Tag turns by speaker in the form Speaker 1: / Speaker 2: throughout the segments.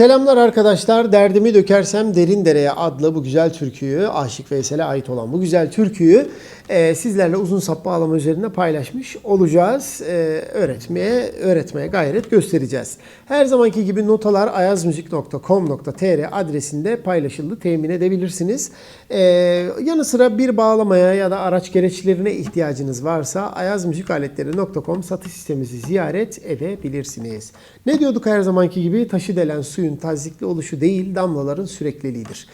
Speaker 1: Selamlar arkadaşlar. Derdimi dökersem derin dereye adlı bu güzel türküyü, Aşık Veysel'e ait olan bu güzel türküyü e, sizlerle uzun sap bağlama üzerinde paylaşmış olacağız. E, öğretmeye, öğretmeye gayret göstereceğiz. Her zamanki gibi notalar ayazmuzik.com.tr adresinde paylaşıldı, temin edebilirsiniz. E, yanı sıra bir bağlamaya ya da araç gereçlerine ihtiyacınız varsa ayazmüzikaletleri.com satış sitemizi ziyaret edebilirsiniz. Ne diyorduk her zamanki gibi? Taşı delen suyun tazikli oluşu değil, damlaların sürekliliğidir.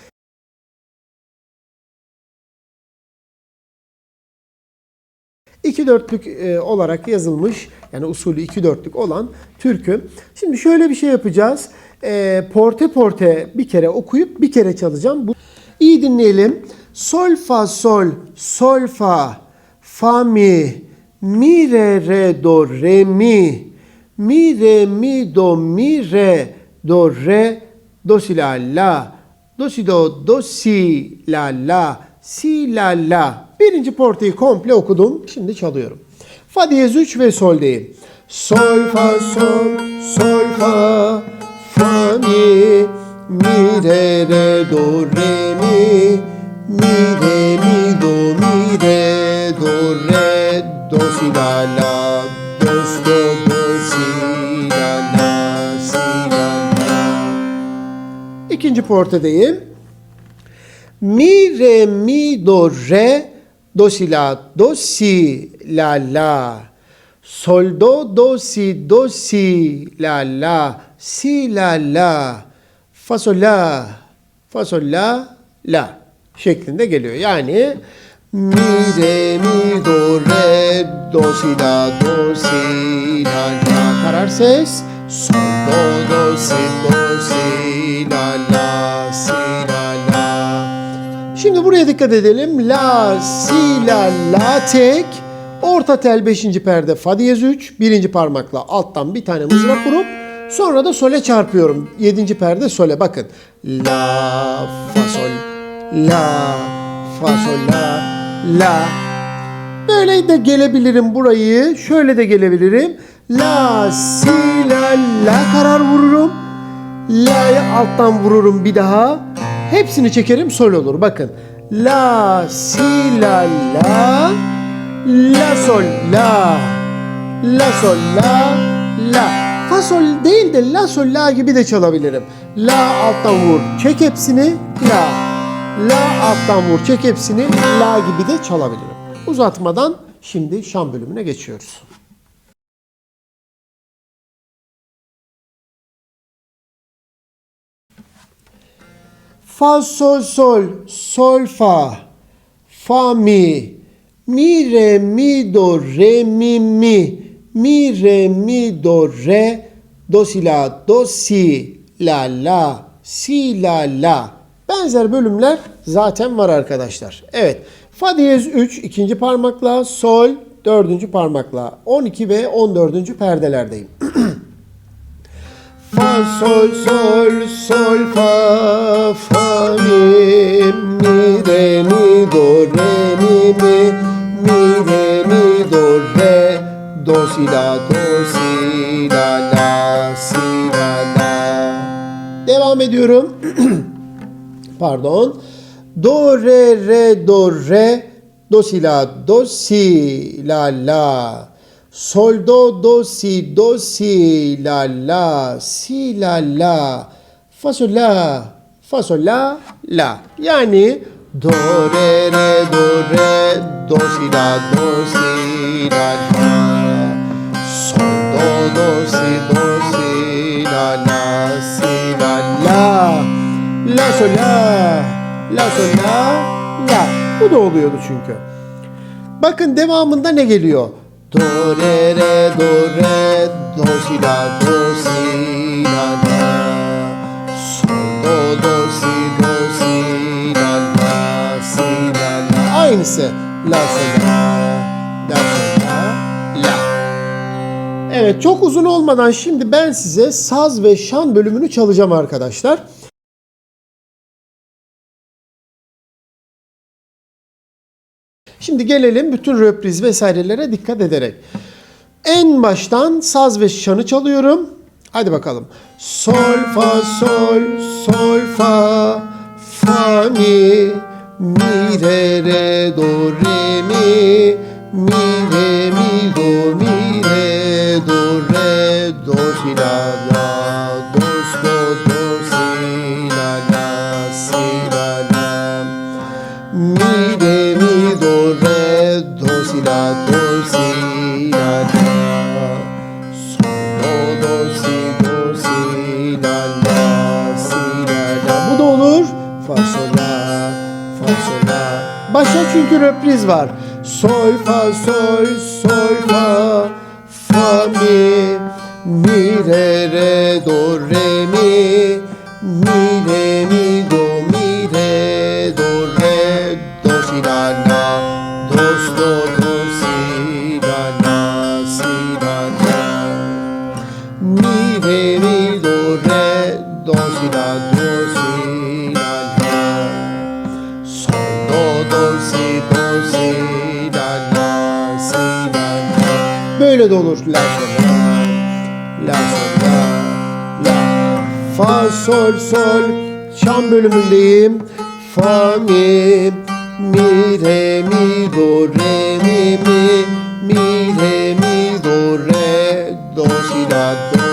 Speaker 1: İki dörtlük e, olarak yazılmış yani usulü iki dörtlük olan türkü. Şimdi şöyle bir şey yapacağız. E, porte porte bir kere okuyup bir kere çalacağım. Bu İyi dinleyelim. Sol fa sol sol fa fa mi mi re re do re mi mi re mi do mi re do re do si la la. Do si do do si la la. Si la la. Birinci porteyi komple okudum. Şimdi çalıyorum. Fa diyez 3 ve sol'deyim sol fa sol sol fa fa mi mi re re do re mi. Mi re mi do mi re do re do si la la İkinci portadayım. Mi re mi do re do si la do si la la. Sol do do si do si la la. Si la la. Fa sol la. Fa sol la la şeklinde geliyor. Yani mi re mi do re do si la do si la la. Karar ses sol do do la la si la la Şimdi buraya dikkat edelim. La, si, la, la tek. Orta tel 5. perde fa diyez 3. Birinci parmakla alttan bir tane mızrak vurup sonra da sole çarpıyorum. 7. perde sole bakın. La, fa, sol, la, fa, sol, la, la. Böyle de gelebilirim burayı. Şöyle de gelebilirim. La, si, la, la karar vururum. La'yı alttan vururum bir daha. Hepsini çekerim sol olur. Bakın. La, si, la, la. La, sol, la. La, sol, la. La. Fa, sol değil de la, sol, la gibi de çalabilirim. La alttan vur. Çek hepsini. La. La alttan vur. Çek hepsini. La gibi de çalabilirim. Uzatmadan şimdi şan bölümüne geçiyoruz. Fa sol sol sol fa fa mi mi re mi do re mi mi mi re mi do re do si la do si la la si la la benzer bölümler zaten var arkadaşlar. Evet. Fa diyez 3 ikinci parmakla sol dördüncü parmakla 12 ve 14. perdelerdeyim. Fa sol sol sol fa fa mi mi re mi do re mi mi mi re mi do re do si la do si la la si la la Devam ediyorum. Pardon. Do re re do re do si la do si la la Sol do do si do si la la si la la. Fa sol la. Fa sol la la. Yani do re re do re do si la do si la la. Sol do do si do si la la si la la. La sol la. La sol la la. Bu da oluyordu çünkü. Bakın devamında ne geliyor? Do re re do re do si la do si la la. Sol do do si do si la la si la la. Aynısı. La sol la. La sol la la. Evet çok uzun olmadan şimdi ben size saz ve şan bölümünü çalacağım arkadaşlar. Şimdi gelelim bütün röpriz vesairelere dikkat ederek. En baştan saz ve şanı çalıyorum. Hadi bakalım. Sol fa sol sol fa fa mi mi re re do re mi mi re mi do mi re do re do si la la do do do si la la si la la mi la başa çünkü reprise var. Sol fa sol sol fa fa mi mi re re do re mi böyle de olur la sol la la sol la la fa sol sol. Şam bölümündeyim. Fa mi mi re mi do re mi mi mi re mi do re do si la do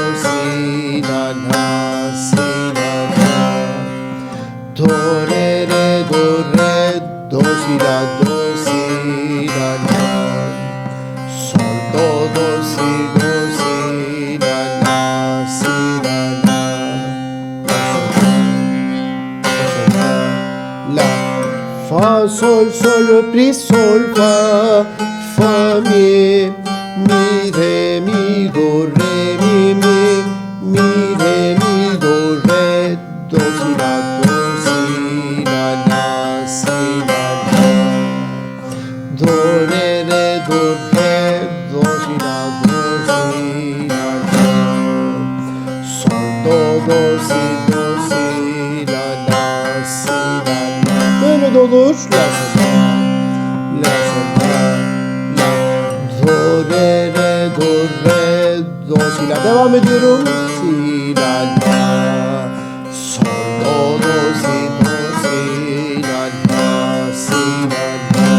Speaker 1: fa sol sol reprise sol fa. Fa mi devam ediyorum. Si la la sol do do si do si la la si la la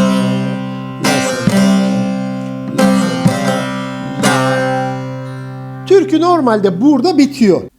Speaker 1: la sol la la sol la la Türkü normalde burada bitiyor.